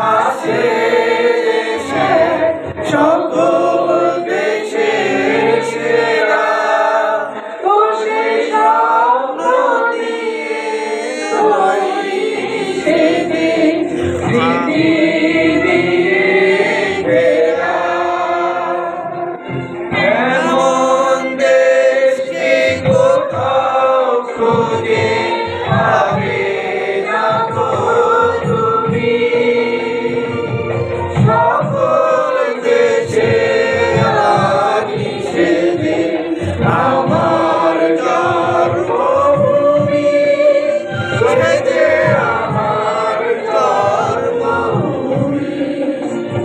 Assim.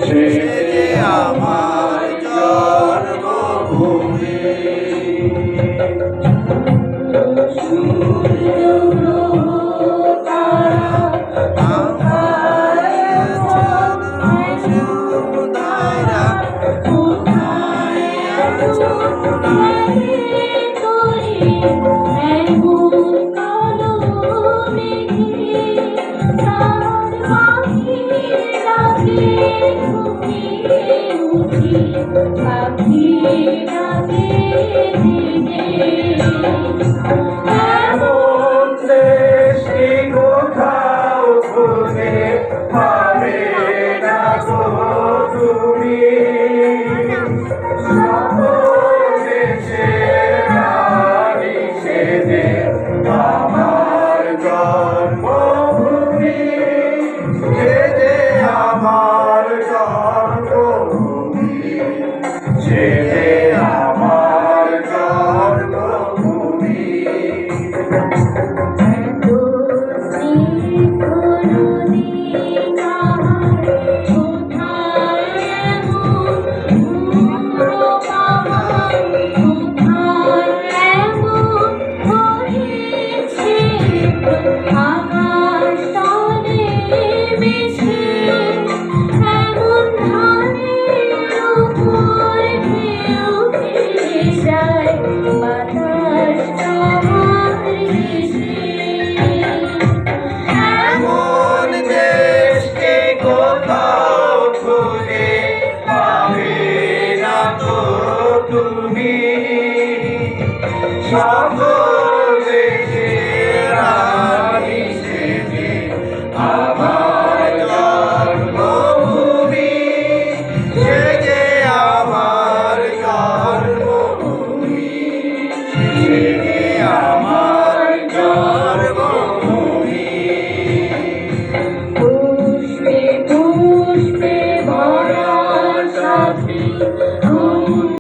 সে আমার জন্মভূমি সূর্য তারা Thank you. Amor,